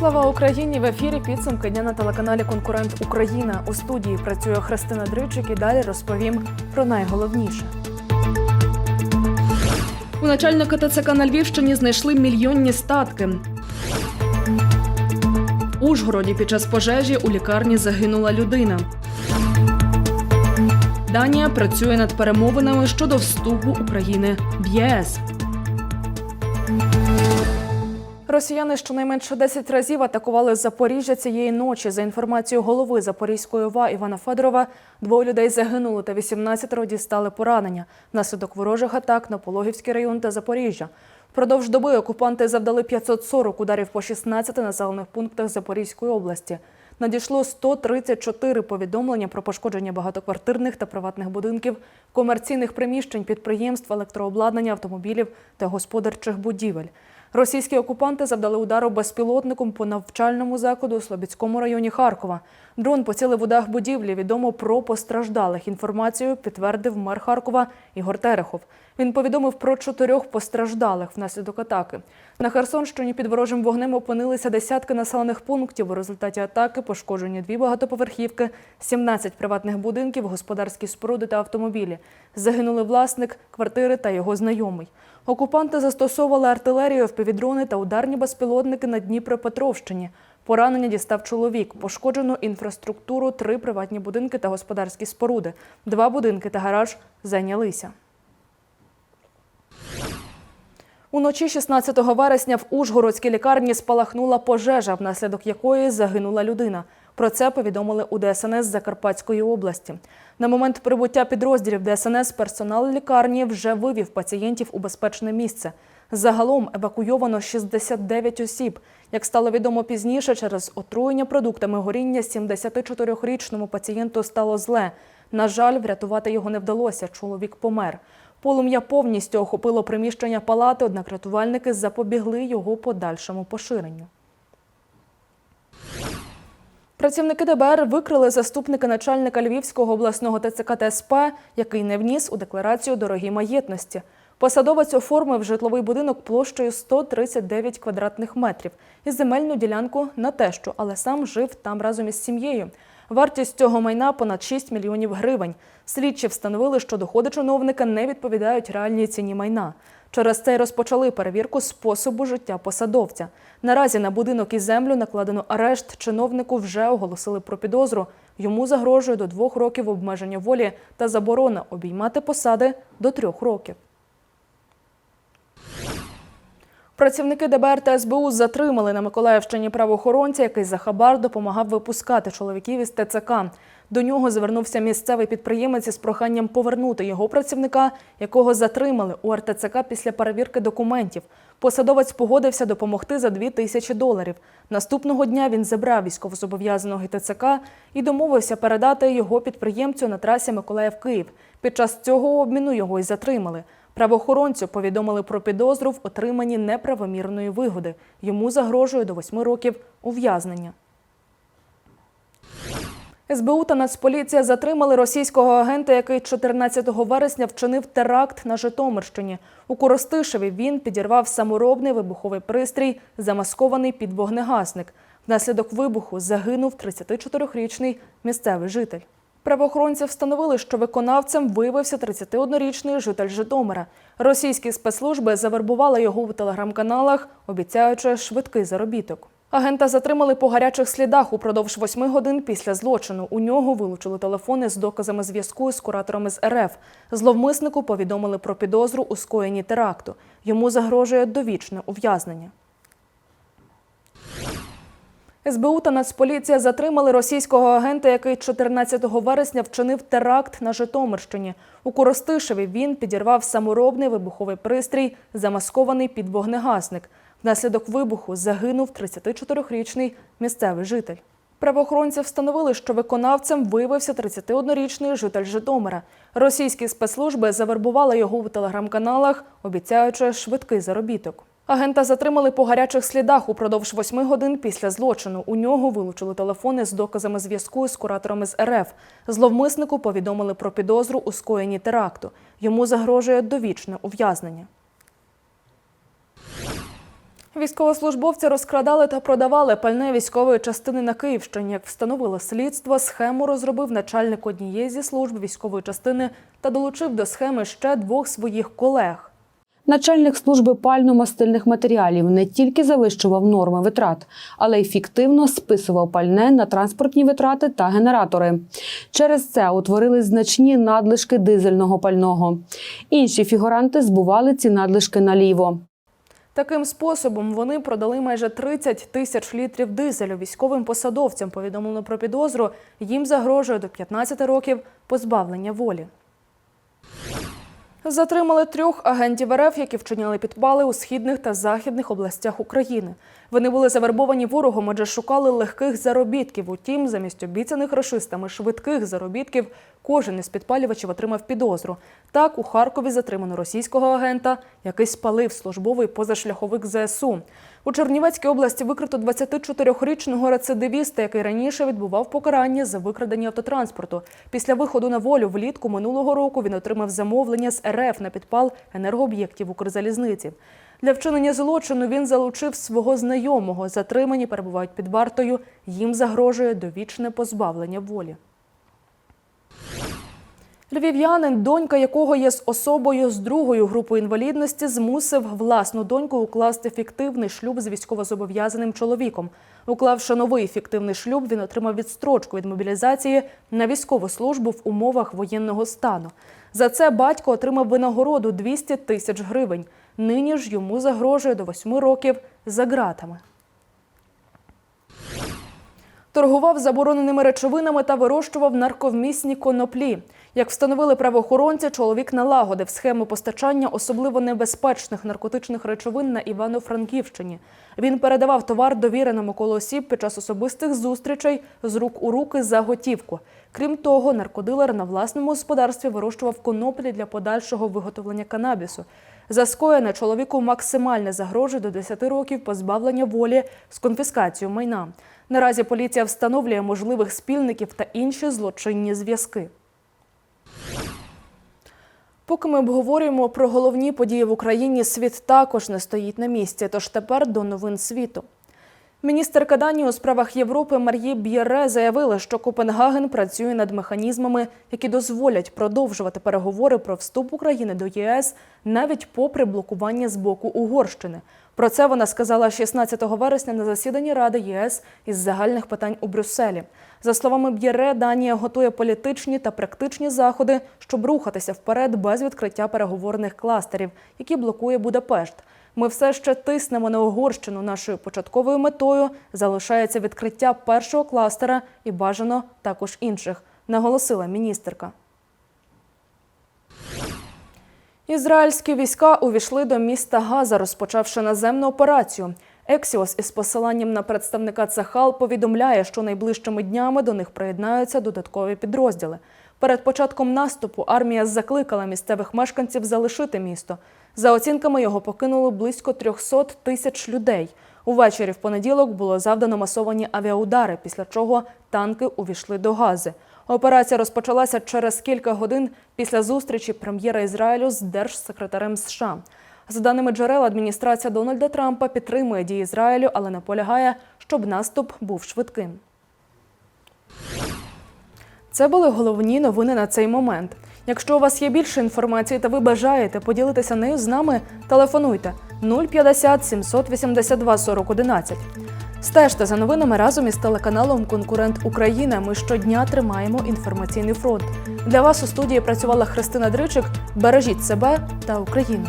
Слава Україні! В ефірі підсумки дня на телеканалі Конкурент Україна. У студії працює Христина Дричик і далі розповім про найголовніше. У начальника ТЦК на Львівщині знайшли мільйонні статки. Ужгороді під час пожежі у лікарні загинула людина. Данія працює над перемовинами щодо вступу України в ЄС. Росіяни щонайменше 10 разів атакували Запоріжжя цієї ночі. За інформацією голови Запорізької ОВА Івана Федорова, двоє людей загинули та 18 дістали поранення внаслідок ворожих атак на Пологівський район та Запоріжжя. Впродовж доби окупанти завдали 540 ударів по 16 населених пунктах Запорізької області. Надійшло 134 повідомлення про пошкодження багатоквартирних та приватних будинків, комерційних приміщень, підприємств, електрообладнання, автомобілів та господарчих будівель. Російські окупанти завдали удару безпілотником по навчальному закладу у Слобідському районі Харкова. Дрон поцілив у дах будівлі. Відомо про постраждалих. Інформацію підтвердив мер Харкова Ігор Терехов. Він повідомив про чотирьох постраждалих внаслідок атаки. На Херсонщині під ворожим вогнем опинилися десятки населених пунктів. У результаті атаки пошкоджені дві багатоповерхівки, 17 приватних будинків, господарські споруди та автомобілі. Загинули власник квартири та його знайомий. Окупанти застосовували артилерію, впівдрони та ударні безпілотники на Дніпропетровщині. Поранення дістав чоловік. Пошкоджено інфраструктуру, три приватні будинки та господарські споруди. Два будинки та гараж зайнялися. Уночі 16 вересня в Ужгородській лікарні спалахнула пожежа, внаслідок якої загинула людина. Про це повідомили у ДСНС Закарпатської області. На момент прибуття підрозділів ДСНС персонал лікарні вже вивів пацієнтів у безпечне місце. Загалом евакуйовано 69 осіб. Як стало відомо пізніше, через отруєння продуктами горіння 74-річному пацієнту стало зле. На жаль, врятувати його не вдалося. Чоловік помер. Полум'я повністю охопило приміщення палати, однак рятувальники запобігли його подальшому поширенню. Працівники ДБР викрили заступника начальника Львівського обласного ТЦК ТСП, який не вніс у декларацію дорогі маєтності. Посадовець оформив житловий будинок площею 139 квадратних метрів і земельну ділянку на тещу, але сам жив там разом із сім'єю. Вартість цього майна понад 6 мільйонів гривень. Слідчі встановили, що доходи чиновника не відповідають реальній ціні майна. Через це й розпочали перевірку способу життя посадовця. Наразі на будинок і землю накладено арешт. Чиновнику вже оголосили про підозру. Йому загрожує до двох років обмеження волі та заборона обіймати посади до трьох років. Працівники ДБР та СБУ затримали на Миколаївщині правоохоронця, який за хабар допомагав випускати чоловіків із ТЦК. До нього звернувся місцевий підприємець із проханням повернути його працівника, якого затримали у РТЦК після перевірки документів. Посадовець погодився допомогти за 2 тисячі доларів. Наступного дня він забрав військовозобов'язаного ТЦК і домовився передати його підприємцю на трасі Миколаїв-Київ. Під час цього обміну його й затримали. Правоохоронцю повідомили про підозру в отриманні неправомірної вигоди. Йому загрожує до восьми років ув'язнення. СБУ та Нацполіція затримали російського агента, який 14 вересня вчинив теракт на Житомирщині. У Коростишеві він підірвав саморобний вибуховий пристрій, замаскований під вогнегасник. Внаслідок вибуху загинув 34-річний місцевий житель. Правоохоронці встановили, що виконавцем виявився 31-річний житель Житомира. Російські спецслужби завербували його у телеграм-каналах, обіцяючи швидкий заробіток. Агента затримали по гарячих слідах упродовж восьми годин після злочину. У нього вилучили телефони з доказами зв'язку з кураторами з РФ. Зловмиснику повідомили про підозру у скоєнні теракту. Йому загрожує довічне ув'язнення. СБУ та Нацполіція затримали російського агента, який 14 вересня вчинив теракт на Житомирщині. У Коростишеві він підірвав саморобний вибуховий пристрій, замаскований під вогнегасник. Внаслідок вибуху загинув 34-річний місцевий житель. Правоохоронці встановили, що виконавцем виявився 31-річний житель Житомира. Російські спецслужби завербували його у телеграм-каналах, обіцяючи швидкий заробіток. Агента затримали по гарячих слідах упродовж восьми годин після злочину. У нього вилучили телефони з доказами зв'язку з кураторами з РФ. Зловмиснику повідомили про підозру у скоєнні теракту. Йому загрожує довічне ув'язнення. Військовослужбовці розкрадали та продавали пальне військової частини на Київщині. Як встановило слідство, схему розробив начальник однієї зі служб військової частини та долучив до схеми ще двох своїх колег. Начальник служби пально-мастильних матеріалів не тільки завищував норми витрат, але й фіктивно списував пальне на транспортні витрати та генератори. Через це утворили значні надлишки дизельного пального. Інші фігуранти збували ці надлишки наліво. Таким способом вони продали майже 30 тисяч літрів дизелю військовим посадовцям. Повідомлено про підозру. Їм загрожує до 15 років позбавлення волі. Затримали трьох агентів РФ, які вчиняли підпали у східних та західних областях України. Вони були завербовані ворогом, адже шукали легких заробітків. Утім, замість обіцяних рашистами швидких заробітків кожен із підпалювачів отримав підозру. Так, у Харкові затримано російського агента, який спалив службовий позашляховик ЗСУ. У Чернівецькій області викрито 24-річного рецидивіста, який раніше відбував покарання за викрадення автотранспорту. Після виходу на волю влітку минулого року він отримав замовлення з РФ на підпал енергооб'єктів Укрзалізниці. Для вчинення злочину він залучив свого знайомого. Затримані перебувають під вартою. Їм загрожує довічне позбавлення волі. Львів'янин, донька якого є з особою з другою групою інвалідності, змусив власну доньку укласти фіктивний шлюб з військовозобов'язаним чоловіком. Уклавши новий фіктивний шлюб, він отримав відстрочку від мобілізації на військову службу в умовах воєнного стану. За це батько отримав винагороду 200 тисяч гривень. Нині ж йому загрожує до восьми років за ґратами. Торгував забороненими речовинами та вирощував нарковмісні коноплі. Як встановили правоохоронці, чоловік налагодив схему постачання особливо небезпечних наркотичних речовин на Івано-Франківщині. Він передавав товар довіреному коло осіб під час особистих зустрічей з рук у руки за готівку. Крім того, наркодилер на власному господарстві вирощував коноплі для подальшого виготовлення канабісу. За скоєне чоловіку максимальне загрожує до 10 років позбавлення волі з конфіскацією майна. Наразі поліція встановлює можливих спільників та інші злочинні зв'язки. Поки ми обговорюємо про головні події в Україні, світ також не стоїть на місці. Тож тепер до новин світу. Міністерка Данії у справах Європи Мар'ї Б'єре заявила, що Копенгаген працює над механізмами, які дозволять продовжувати переговори про вступ України до ЄС навіть попри блокування з боку Угорщини. Про це вона сказала 16 вересня на засіданні Ради ЄС із загальних питань у Брюсселі. За словами Б'єре, Данія готує політичні та практичні заходи, щоб рухатися вперед без відкриття переговорних кластерів, які блокує Будапешт. Ми все ще тиснемо на Угорщину. Нашою початковою метою залишається відкриття першого кластера і бажано також інших, наголосила міністерка. Ізраїльські війська увійшли до міста Газа, розпочавши наземну операцію. Ексіос із посиланням на представника Цахал повідомляє, що найближчими днями до них приєднаються додаткові підрозділи. Перед початком наступу армія закликала місцевих мешканців залишити місто. За оцінками його покинуло близько 300 тисяч людей. Увечері в понеділок було завдано масовані авіаудари, після чого танки увійшли до Гази. Операція розпочалася через кілька годин після зустрічі прем'єра Ізраїлю з держсекретарем США. За даними джерел, адміністрація Дональда Трампа підтримує дії Ізраїлю, але наполягає, щоб наступ був швидким. Це були головні новини на цей момент. Якщо у вас є більше інформації та ви бажаєте поділитися нею з нами, телефонуйте 050 782 40 11. Стежте за новинами разом із телеканалом Конкурент Україна. Ми щодня тримаємо інформаційний фронт. Для вас у студії працювала Христина Дричик. Бережіть себе та Україну.